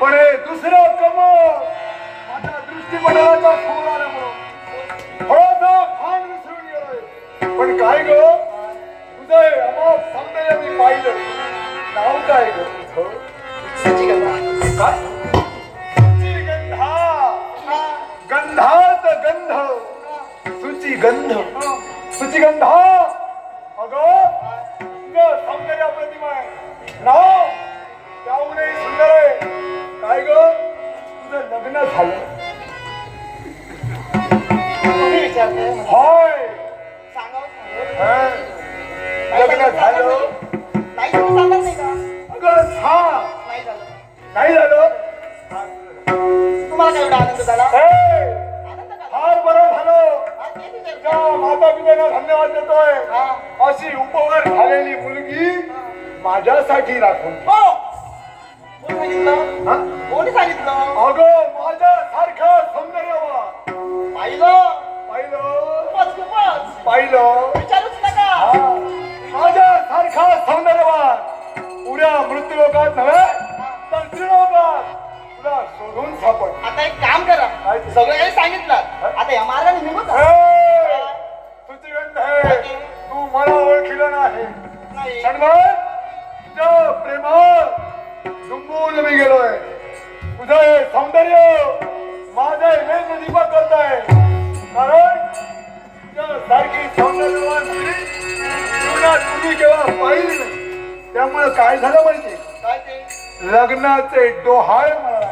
पण हे दुसरं कम माझ्या दृष्टीपटलाचा पण काय ग? हे अमोघ सौंदर्य मी पाहिलं नाव काय ग तुझं. काय? हा. गंधात गंध सुची गंध. सुचिगंधा. अगं तुझं सौंदर्य प्रतिमा आहे. नाव त्याहूनही सुंदर आहे. काय ग? तुझं लग्न झालं. होय. लग्न झालं. नाही. नाही तुम्ही सांगत नाही का अगं हा. नाही झालं. नाही झालं. तुम्हाला काय एवढा आनंद झाला? ए, आनंद का? फार बरं झालं. हा, माता पित्यांना धन्यवाद देतोय. हा. अशी उपवर झालेली मुलगी माझ्यासाठी राखून हो. कोणी सांगितलं? हा? कोणी सांगितलं? अगं माझ्या सारखा सौंदर्यवान. पाहिलं? पाहिलं. खूपच खूपच. पाहिलं. विचारूच नका. हा. माझ्या सारखा सौंदर्यवान पुऱ्या मृत्यूलोकात नव्हे तर त्रिलोकात तुला शोधून सापड आता एक काम करा? सगळं काही सांगितलं. आता या मार्गाने निघू सुचिगंध आहे तू मला ओळखीलं नाही. क्षणभर तुझ्या प्रेमात डुंबून मी गेलोय. तुझं हे सौंदर्य माझं वेद दीपक करत आहे कारण तुझ्या सारखी स्त्री तुम्ही केव्हा पाहिली नाही त्यामुळे काय झालं माहिती? लग्नाचे डोहाळे मला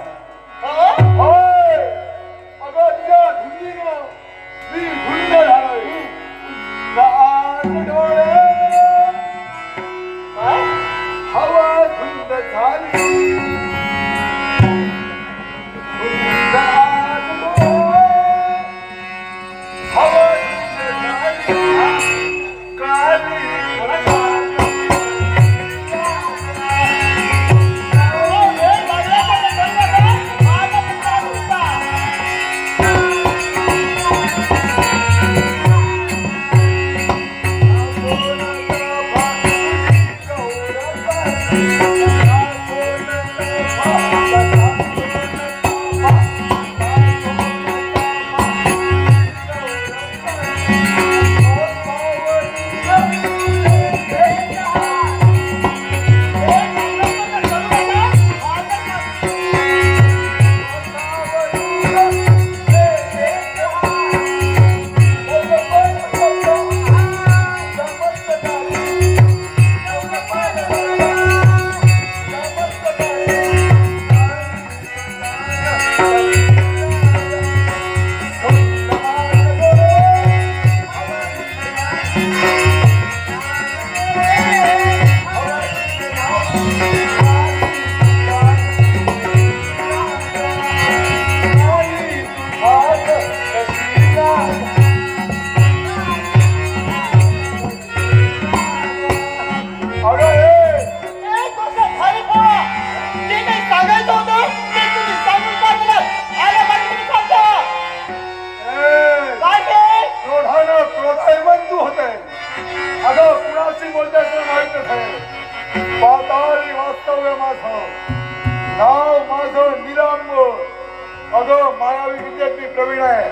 मायावी प्रवीण आहे.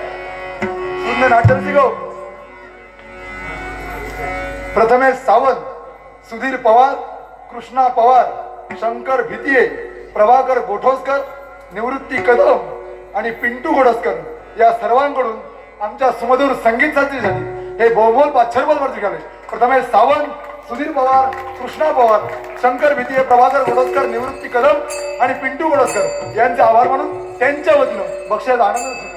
सुंदर नाटक शिकव हो. प्रथमेश सावंत सुधीर पवार कृष्णा पवार शंकर भितिये प्रभाकर गोठोसकर निवृत्ती कदम आणि पिंटू गोडसकर या सर्वांकडून आमच्या सुमधुर संगीत साजरी झाली. हे बहुमोल पाच्छरबोल वरती झाले. प्रथमेश सावंत सुधीर पवार कृष्णा पवार शंकर भितिये प्रभाकर गोडसकर निवृत्ती कदम आणि पिंटू गोडसकर यांचे आभार मानून त्यांच्या वतीनं बक्षाचा आनंद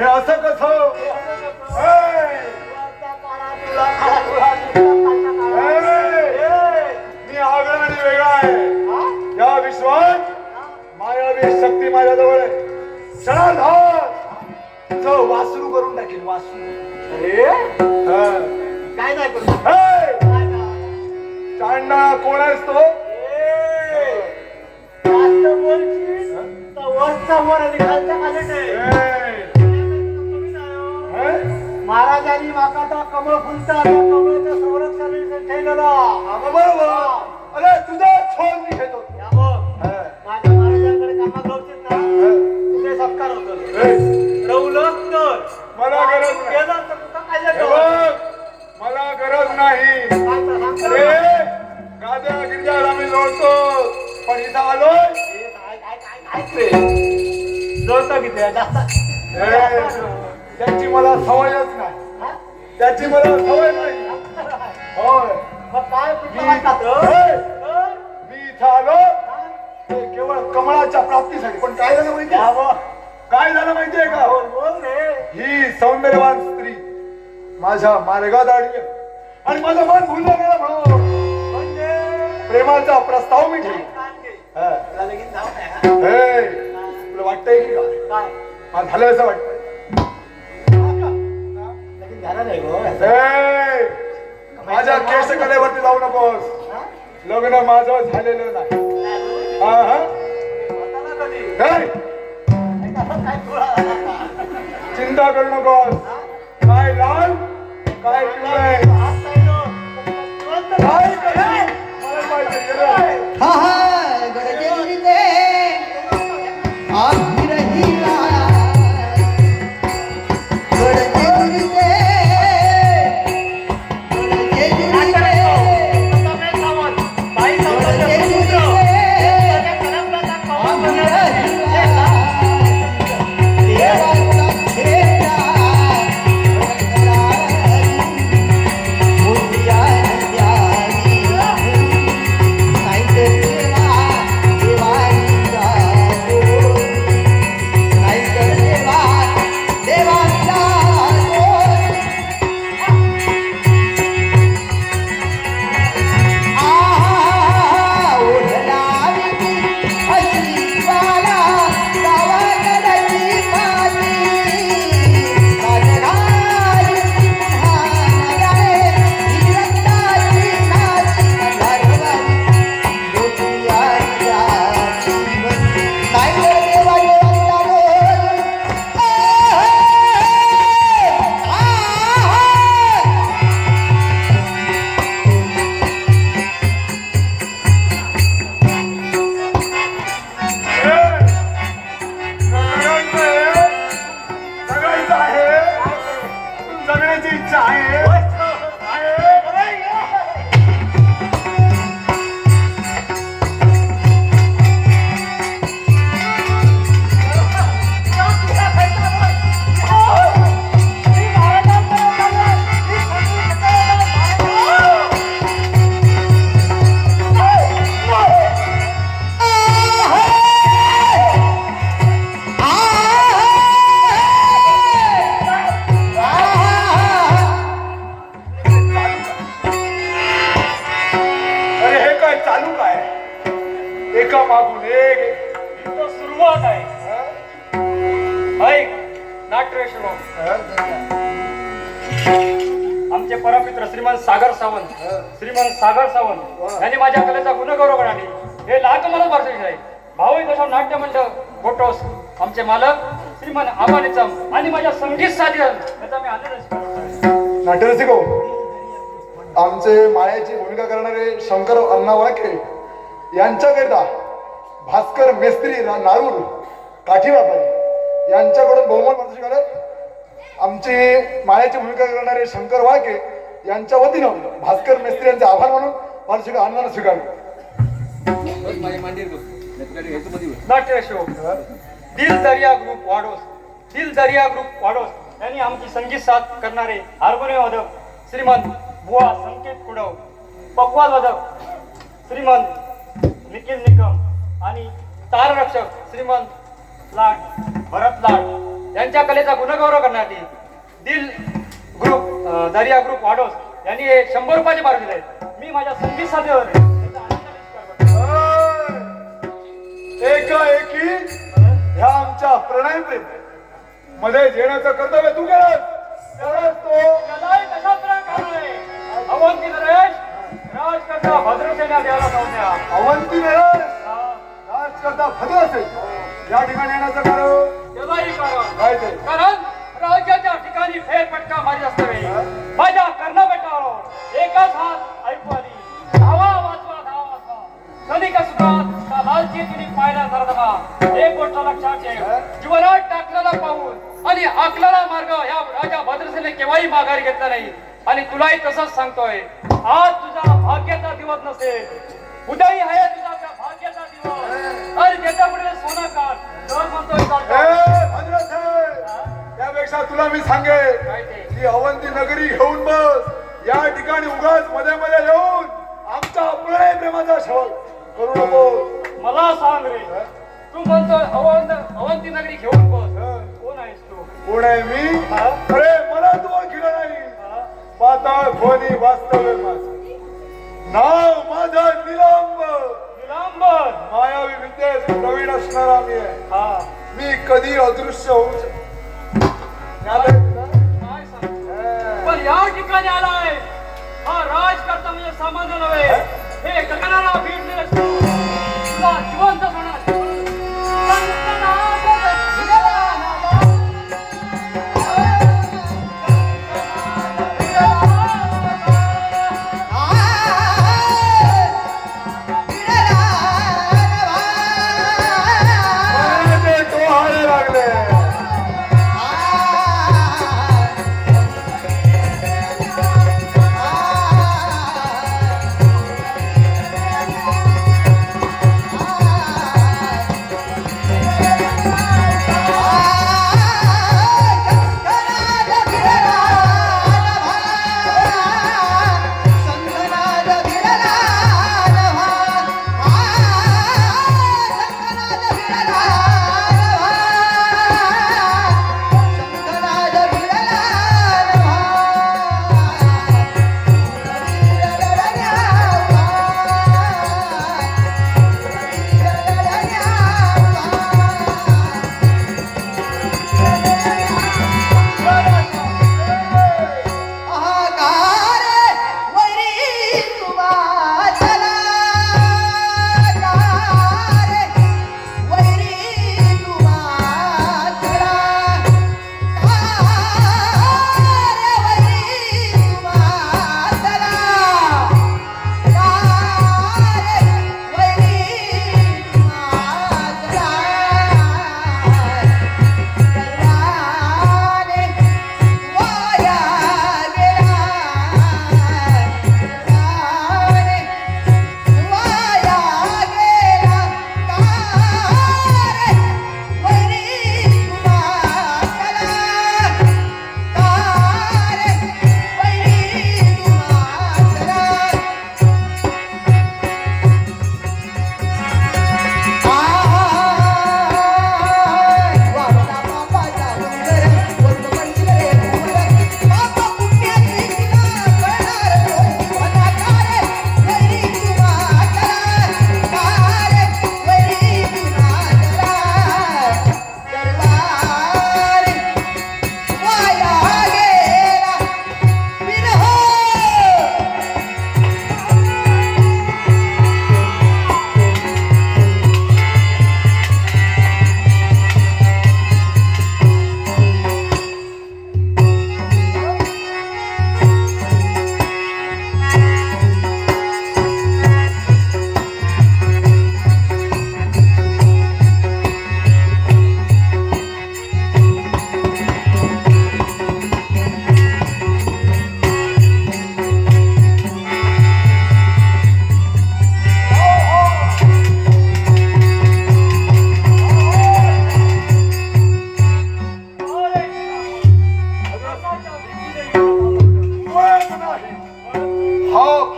हे असं महाराजांनी माका त्या कमळ फुलता त्या कमळाचं संरक्षण ठेवलेलं. बरोबर. अरे तुझा छोड मी घेतो. हे. माझ्या महाराजांकडे कामा गवतील ना. तुझे सत्कार होतो. रवलक तर मला गरज मला गरज नाही. गाद्या गिरजाला आम्ही लोळतो पण इथं आलोय. काय काय काय काय ते? जोडतो किती? जास्त. त्याची मला सवयच नाही? त्याची मला सवय नाही. होय. मग काय? मी इथं आलो? ते केवळ कमळाच्या प्राप्तीसाठी. पण काय झालं बघ. काय झालं माहितीये का? बोल बोल रे. ही सौंदर्यवान स्त्री. माझ्या मार्गात आली आणि माझं मन भुललं गेलं म्हणून म्हणजे? प्रेमाचा प्रस्ताव मी ठेवला. तुला वाटतंय की? काय? झालं असं? लगीन झालं नाही गो. माझ्या केस कलेवरती जाऊ नकोस? लग्न माझं झालेलं नाही. हा हा? हे? चिंता करू नकोस? काय लाल काय पिवळं काय. हा हा চায় एका मागून एक. तो सुरुवात आहे. ऐक नाट्यश्रम आमचे परममित्र श्रीमान सागर सावंत. श्रीमान सागर सावंत. यांनी माझ्या कलेचा गुणगौरव करणारी हे लाख मला मार्गदर्शन आहे. भाऊ दशम नाट्य मंडळ फोटोस आमचे मालक श्रीमान आबा निचम आणि माझ्या संगीत साथी याचा मी आनंद स्वीकारतो. नाट्यरसिको आमचे मायाची भूमिका करणारे शंकर अण्णा वाळके यांच्याकरिता भास्कर मेस्त्री नारूर काठी यांच्याकडून बहुमान प्रदर्शन करत आमची मायाची भूमिका करणारे शंकर वाळके यांच्या वतीनं भास्कर मेस्त्री यांचे आभार मानून पारितोषिक अण्णांना स्वीकारलं नाट्यशो दिल दर्या ग्रुप वाडोस दिल दर्या ग्रुप वाडोस यांनी आमची संगीत साथ करणारे हार्मोनियम वादक श्रीमंत बुवा संकेत कुडव पकवाद वादक श्रीमंत ताररक्षक श्रीमंत लाड भरत लाड यांच्या कलेचा गुणगौरव करण्यासाठी दिल ग्रुप दर्या ग्रुप वाडोस यांनी हे शंभर रुपयाचे बार दिले मी माझ्या संगीत साधेवर त्यांचा आनंद व्यक्त करतो. एका एकी ह्या आमच्या प्रणय प्रेममध्ये येण्याचं कर्तव्य तू केलं अवंती नरेश राजकर्ता भद्रसेना द्यायला संज्ञा अवंती नरेश. करता भद्र असेल. या ठिकाणी येण्याचं कारण? गदाई कारण काय ते? कारण राज्याच्या ठिकाणी फेरफटका माझ्या कर्णबेटावर एकाच हात ऐकू आली. धावा वाचवा धावा वाचवा. सुखात लालची तुम्ही पाहिला धरधमा एक गोष्ट लक्षात ठेव. जीवनात टाकलेला पाऊल आणि आखलेला मार्ग ह्या राजा भद्रसेने केव्हाही माघारी घेतला नाही. आणि तुलाही तसंच सांगतोय. आज तुझा भाग्याचा दिवस नसेल. उद्याही आहे तुझा त्यापेक्षा तुला मी सांगेन? की अवंती नगरी घेऊन बस. या ठिकाणी उगाच मध्ये मध्ये येऊन आमच्या प्रणय प्रेमाचा शवल करू नको. मला सांग रे. तू म्हणतोय अवंत अवंती नगरी घेऊन बस. कोण आहेस तू? कोण आहे मी? अरे मला तू ओळखीला नाही? पाताळ खोनी वास्तव्य माझं. नाव माझं निलंब. निलांबर मायावी विद्येत प्रवीण असणारा मी आहे. हा. मी कधी अदृश्य होऊ? काय सांग? हा. पण या ठिकाणी आलाय. हा राजकर्ता म्हणजे सामान्य नव्हे हे? गगनाला भिडले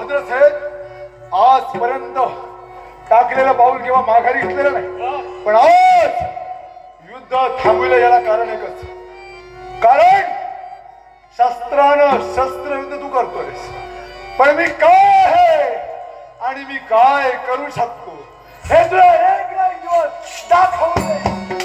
हजरत साहेब आजपर्यंत टाकलेला पाऊल किंवा माघारी घेतलेलं नाही. पण आज युद्ध थांबविलं याला कारण एकच. कारण शस्त्रानं शस्त्र युद्ध तू करतोयस. पण मी काय आहे आणि मी काय करू शकतो? हे तुला एक एक दिवस दाखवले